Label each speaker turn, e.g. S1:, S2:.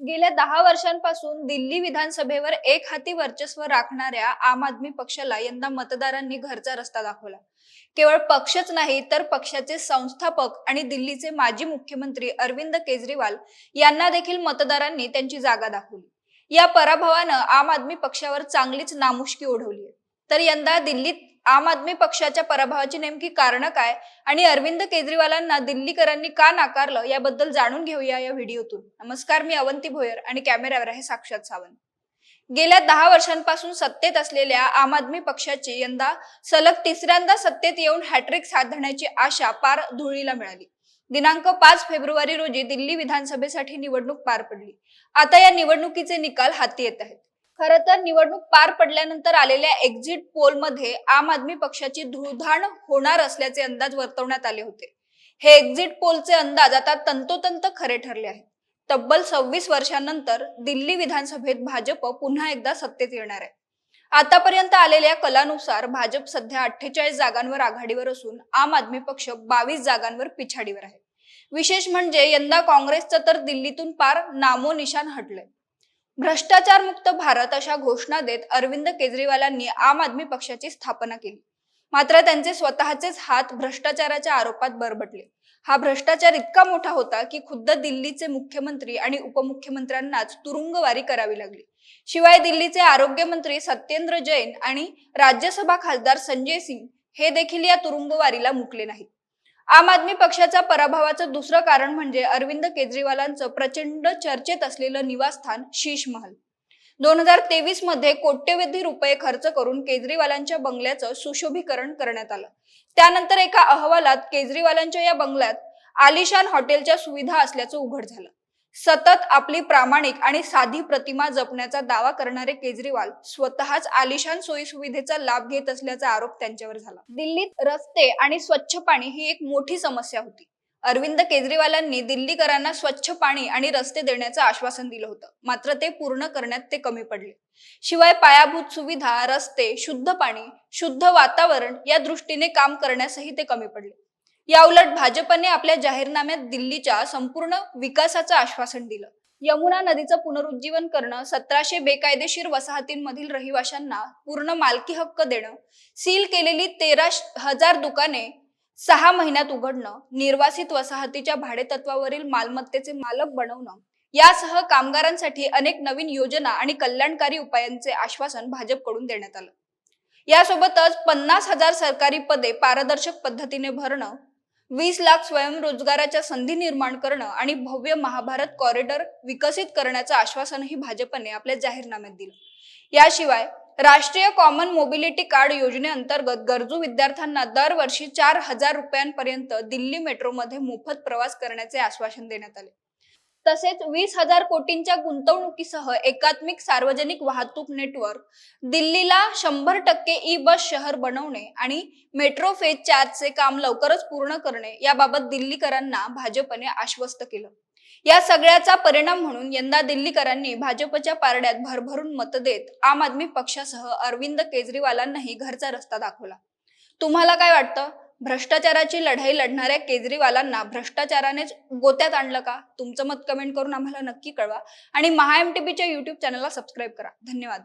S1: गेल्या दहा वर्षांपासून दिल्ली विधानसभेवर एक हाती वर्चस्व राखणाऱ्या आम आदमी पक्षाला यंदा मतदारांनी घरचा रस्ता दाखवला. केवळ पक्षच नाही तर पक्षाचे संस्थापक आणि दिल्लीचे माजी मुख्यमंत्री अरविंद केजरीवाल यांना देखील मतदारांनी त्यांची जागा दाखवली. या पराभवानं आम आदमी पक्षावर चांगलीच नामुष्की ओढवली तर यंदा दिल्लीत आम आदमी पक्षाच्या पराभवाची नेमकी कारणं काय? आणि अरविंद केजरीवालांना दिल्लीकरांनी का नाकारलं? याबद्दल जाणून घेऊया या व्हिडिओतून. नमस्कार मी अवंती भोयर आणि कॅमेऱ्यावर आहे साक्षात सावंत. गेल्या दहा वर्षांपासून सत्तेत असलेल्या आम आदमी पक्षाची यंदा सलग तिसऱ्यांदा सत्तेत येऊन हॅट्रिक साधण्याची आशा पार धुळीला मिळाली. दिनांक पाच फेब्रुवारी रोजी दिल्ली विधानसभेसाठी निवडणूक पार पडली. आता या निवडणुकीचे निकाल हाती येत आहेत. खर तर निवडणूक पार पडल्यानंतर आलेल्या एक्झिट पोलमध्ये आम आदमी पक्षाची धुळधाण होणार असल्याचे अंदाज वर्तवण्यात आले होते. हे एक्झिट पोलचे अंदाज आता तंतोतंत खरे ठरले आहेत. तब्बल सव्वीस वर्षांनंतर दिल्ली विधानसभेत भाजप पुन्हा एकदा सत्तेत येणार आहे. आतापर्यंत आलेल्या कलानुसार भाजप सध्या अठ्ठेचाळीस जागांवर आघाडीवर असून आम आदमी पक्ष बावीस जागांवर पिछाडीवर आहे. विशेष म्हणजे यंदा काँग्रेसचं तर दिल्लीतून पार नामोनिशान हटलंय. भ्रष्टाचार मुक्त भारत अशा घोषणा देत अरविंद केजरीवालांनी आम आदमी पक्षाची स्थापना केली. मात्र त्यांचे स्वतःचेच हात भ्रष्टाचाराच्या आरोपात बरबटले. हा भ्रष्टाचार इतका मोठा होता की खुद्द दिल्लीचे मुख्यमंत्री आणि उपमुख्यमंत्र्यांनाच तुरुंगवारी करावी लागली. शिवाय दिल्लीचे आरोग्यमंत्री सत्येंद्र जैन आणि राज्यसभा खासदार संजय सिंग हे देखील या तुरुंगवारीला मुकले नाहीत. आम आदमी पक्षाच्या पराभवाचं दुसरं कारण म्हणजे अरविंद केजरीवालांचं प्रचंड चर्चेत असलेलं निवासस्थान शीश महल दोन हजार तेवीसमध्ये कोट्यवधी रुपये खर्च करून केजरीवालांच्या बंगल्याचं सुशोभीकरण करण्यात आलं. त्यानंतर एका अहवालात केजरीवालांच्या या बंगल्यात आलिशान हॉटेलच्या सुविधा असल्याचं उघड झालं. सतत आपली प्रामाणिक आणि साधी प्रतिमा जपण्याचा दावा करणारे केजरीवाल स्वतःच आलिशान सोयी सुविधेचा लाभ घेत असल्याचा आरोप त्यांच्यावर झाला. दिल्लीत रस्ते आणि स्वच्छ पाणी ही एक मोठी समस्या होती. अरविंद केजरीवालांनी दिल्लीकरांना स्वच्छ पाणी आणि रस्ते देण्याचं आश्वासन दिलं होतं. मात्र ते पूर्ण करण्यात ते कमी पडले. शिवाय पायाभूत सुविधा रस्ते शुद्ध पाणी शुद्ध वातावरण या दृष्टीने काम करण्यासही ते कमी पडले. याउलट भाजपने आपल्या जाहीरनाम्यात दिल्लीच्या संपूर्ण विकासाचं आश्वासन दिलं. यमुना नदीचं पुनरुज्जीवन करणं सतराशे बेकायदेशीर वसाहतींमधील रहिवाशांना पूर्ण मालकी हक्क देणं सील केलेली तेरा हजार दुकाने सहा महिन्यात उघडणं निर्वासित वसाहतीच्या भाडेतत्वावरील मालमत्तेचे मालक बनवणं यासह कामगारांसाठी अनेक नवीन योजना आणि कल्याणकारी उपायांचे आश्वासन भाजपकडून देण्यात आलं. यासोबतच पन्नास हजार सरकारी पदे पारदर्शक पद्धतीने भरणं वीस लाख स्वयंरोजगाराच्या संधी निर्माण करणं आणि भव्य महाभारत कॉरिडॉर विकसित करण्याचं आश्वासनही भाजपने आपल्या जाहीरनाम्यात दिलं. याशिवाय राष्ट्रीय कॉमन मोबिलिटी कार्ड योजनेअंतर्गत गरजू विद्यार्थ्यांना दरवर्षी चार हजार रुपयांपर्यंत दिल्ली मेट्रोमध्ये मोफत प्रवास करण्याचे आश्वासन देण्यात आले. तसेच वीस हजार कोटींच्या गुंतवणुकीसह एकात्मिक सार्वजनिक वाहतूक नेटवर्क दिल्लीला शंभर टक्के ई बस शहर बनवणे आणि मेट्रो फेज चारचे काम लवकरच पूर्ण करणे याबाबत दिल्लीकरांना भाजपने आश्वस्त केलं. या सगळ्याचा परिणाम म्हणून यंदा दिल्लीकरांनी भाजपच्या पारड्यात भरभरून मत देत आम आदमी पक्षासह अरविंद केजरीवालांनाही घरचा रस्ता दाखवला. तुम्हाला काय वाटतं? भ्रष्टाचाराची लढाई लढणाऱ्या केजरीवालांना भ्रष्टाचारानेच गोत्यात आणलं का? तुमचं मत कमेंट करून आम्हाला नक्की कळवा. आणि महा एम टी युट्यूब चॅनलला सबस्क्राईब करा. धन्यवाद.